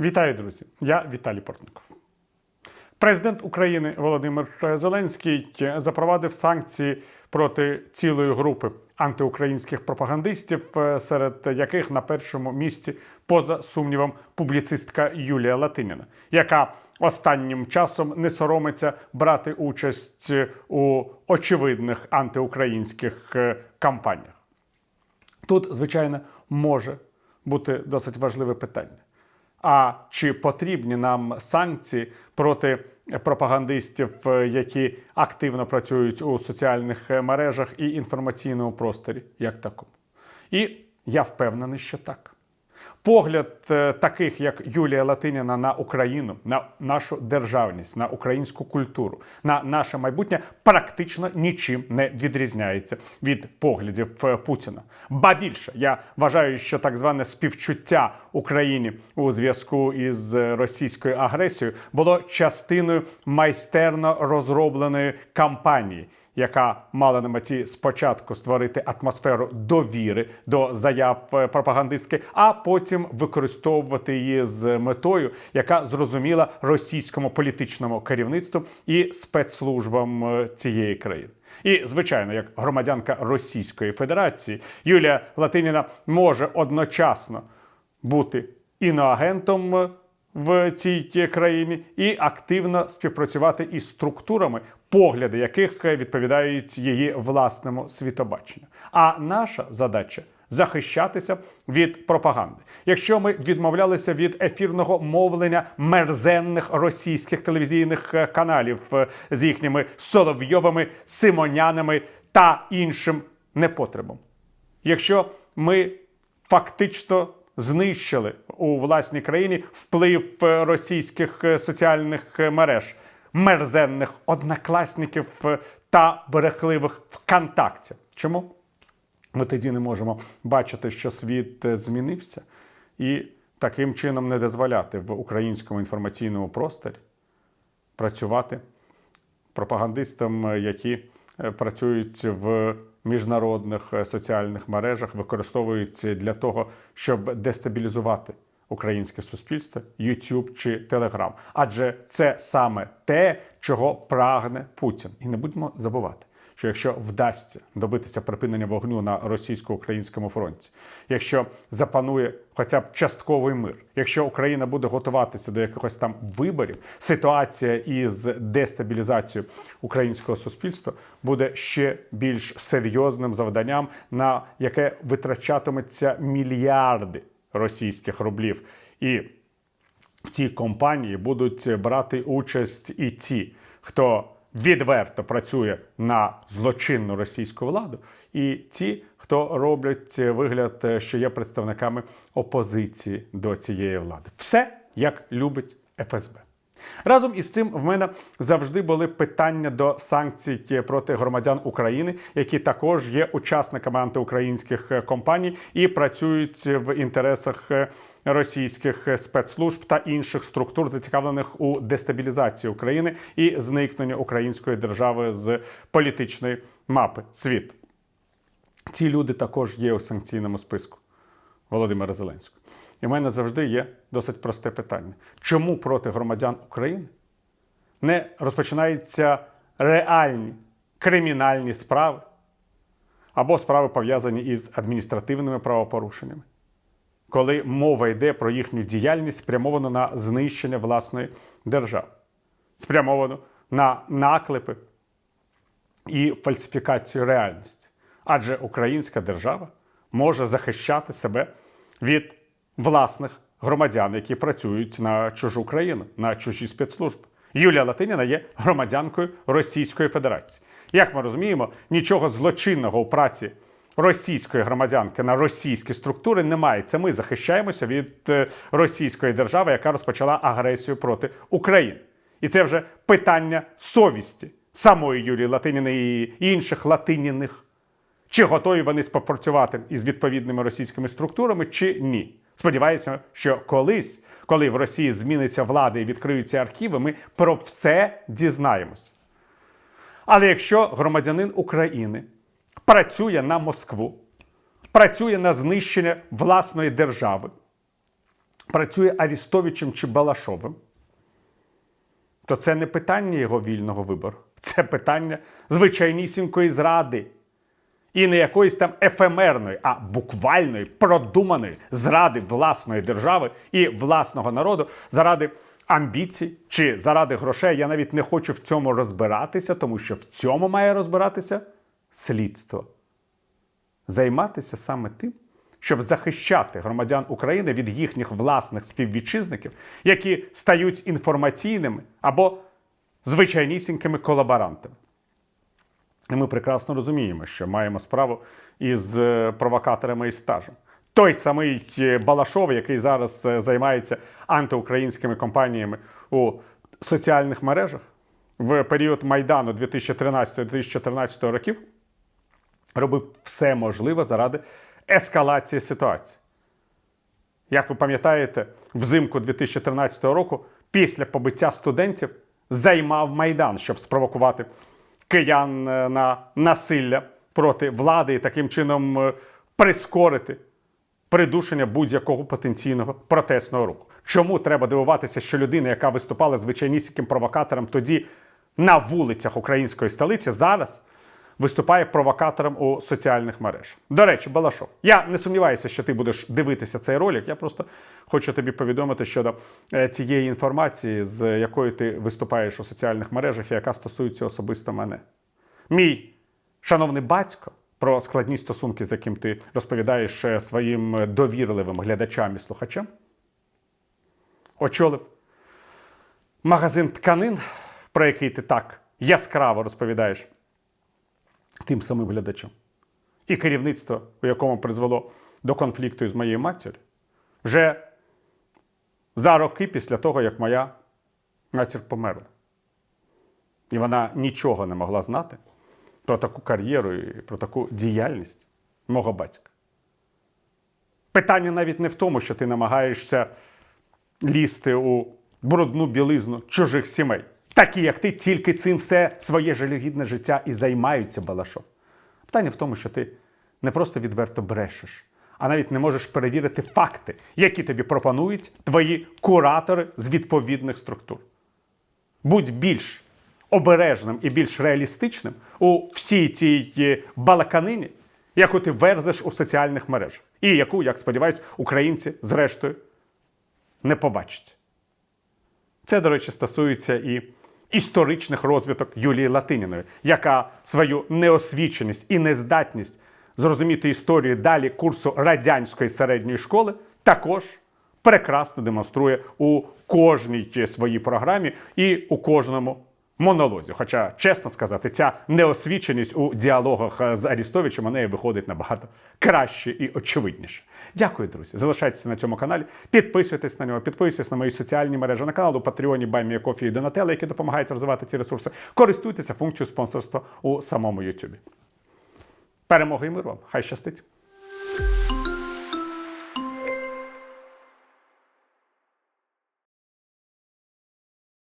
Вітаю, друзі! Я Віталій Портников. Президент України Володимир Зеленський запровадив санкції проти цілої групи антиукраїнських пропагандистів, е, серед яких на першому місці, поза сумнівом, публіцистка Юлія Латиніна, яка останнім часом не соромиться брати участь у очевидних антиукраїнських е, кампаніях. Тут, звичайно, може бути досить важливе питання. А чи потрібні нам санкції проти пропагандистів, е, які активно працюють у соціальних е, мережах і інформаційному просторі, як такому? І я впевнений, що так. Погляд е, таких, як Юлія Латиніна, на Україну, на нашу державність, на українську культуру, на наше майбутнє практично нічим не відрізняється від поглядів е, Путіна. Ба більше я вважаю, що так зване співчуття Україні у зв'язку із російською агресією було частиною майстерно розробленої кампанії яка мала на меті спочатку створити атмосферу довіри до заяв е, пропагандистки, а потім використовувати її з метою, яка зрозуміла російському політичному керівництву і спецслужбам е, цієї країни. І, звичайно, як громадянка Російської Федерації, Юлія Латиніна може одночасно бути іноагентом в цій країні і активно співпрацювати із структурами, погляди яких відповідають її власному світобаченню. А наша задача. Захищатися від пропаганди. Якщо ми відмовлялися від ефірного мовлення мерзенних російських телевізійних е, каналів е, з їхніми соловйовими, симонянами та іншим непотребом, якщо ми фактично знищили у власній країні вплив е, російських е, соціальних е, мереж, мерзенних однокласників та берехливих ВКонтакті. Чому? Ми тоді не можемо бачити, що світ змінився, і таким чином не дозволяти в українському інформаційному просторі працювати пропагандистам, які працюють в міжнародних е, соціальних мережах, використовуються для того, щоб дестабілізувати українське суспільство, YouTube чи Telegram. Адже це саме те, чого прагне Путін. І не будемо забувати. Що якщо вдасться добитися припинення вогню на російсько-українському фронті, якщо запанує хоча б частковий мир, якщо Україна буде готуватися до якихось там виборів, ситуація із дестабілізацією українського суспільства буде ще більш серйозним завданням, на яке витрачатиметься мільярди російських рублів. І в цій компанії будуть брати участь і ті, хто відверто працює на злочинну російську владу, і ті, хто роблять вигляд, що є представниками опозиції до цієї влади. Все як любить ФСБ. Разом із цим в мене завжди були питання до санкцій проти громадян України, які також є учасниками антиукраїнських компаній і працюють в інтересах російських спецслужб та інших структур, зацікавлених у дестабілізації України і зникненню української держави з політичної мапи світу. Ці люди також є у санкційному списку Володимира Зеленського. І в мене завжди є досить просте питання: чому проти громадян України не розпочинаються реальні кримінальні справи або справи пов'язані із адміністративними правопорушеннями, коли мова йде про їхню діяльність, спрямовану на знищення власної держави, спрямовану на наклепи і фальсифікацію реальності? Адже українська держава може захищати себе від власних громадян, які працюють на чужу країну, на чужі спецслужби. Юлія Латиніна є громадянкою Російської Федерації. Як ми розуміємо, нічого злочинного у праці російської громадянки на російські структури немає. Це ми захищаємося від е, російської держави, яка розпочала агресію проти України. І це вже питання совісті самої Юлії Латиніної і інших латиніних. Чи готові вони співпрацювати із відповідними російськими структурами, чи ні? Сподіваюся, що колись, коли в Росії зміниться влада і відкриються архіви, ми про це дізнаємось. Але якщо громадянин України працює на Москву, працює на знищення власної держави, працює Арістовичем чи Балашовим, то це не питання його вільного вибору, це питання звичайнісінької зради. І не якоїсь там ефемерної, а буквальної, продуманої зради власної держави і власного народу заради амбіцій чи заради грошей. Я навіть не хочу в цьому розбиратися, тому що в цьому має розбиратися слідство. Займатися саме тим, щоб захищати громадян України від їхніх власних співвітчизників, які стають інформаційними або звичайнісінькими колаборантами. І ми прекрасно розуміємо, що маємо справу із е, провокаторами і стажем. Той самий е, Балашов, який зараз е, займається антиукраїнськими компаніями у соціальних мережах в період Майдану 2013-2014 років, робив все можливе заради ескалації ситуації. Як ви пам'ятаєте, взимку 2013 року, після побиття студентів, займав Майдан, щоб спровокувати киян е, на насилля проти влади і таким чином е, прискорити придушення будь-якого потенційного протестного руху. Чому треба дивуватися, що людина, яка виступала звичайнісіньким провокатором тоді на вулицях української столиці, зараз виступає провокатором у соціальних мережах. До речі, Балашов, я не сумніваюся, що ти будеш дивитися цей ролик. Я просто хочу тобі повідомити щодо е, цієї інформації, з якою ти виступаєш у соціальних мережах, і яка стосується особисто мене. Мій шановний батько. Про складні стосунки, з яким ти розповідаєш е, своїм довірливим глядачам і слухачам, очолив магазин тканин, про який ти так яскраво розповідаєш тим самим глядачам. І керівництво, у якому призвело до конфлікту із моєю матір'ю, вже за роки після того, як моя матір померла. І вона нічого не могла знати про таку кар'єру і про таку діяльність мого батька. Питання навіть не в тому, що ти намагаєшся лізти у брудну білизну чужих сімей. Такі, як ти, тільки цим все своє жалюгідне життя і займаються Балашов. Питання в тому, що ти не просто відверто брешеш, а навіть не можеш перевірити факти, які тобі пропонують твої куратори з відповідних структур. Будь більш обережним і більш реалістичним у всій цій е, балаканині, яку ти верзеш у соціальних мережах, і яку, як сподіваюсь, українці зрештою не побачать. Це, до речі, стосується і історичних розвиток Юлії Латиніної, яка свою неосвіченість і нездатність зрозуміти історію далі курсу радянської середньої школи також прекрасно демонструє у кожній своїй програмі і у кожному монолозі. Хоча, чесно сказати, ця неосвіченість у діалогах з Арістовичем у неї виходить набагато краще і очевидніше. Дякую, друзі. Залишайтеся на цьому каналі, підписуйтесь на нього, підписуйтесь на мої соціальні мережі, на канал у Патреоні, Баймі, Кофі і Донателла, які допомагають розвивати ці ресурси. Користуйтеся функцією спонсорства у самому Ютубі. Перемоги і миру вам! Хай щастить!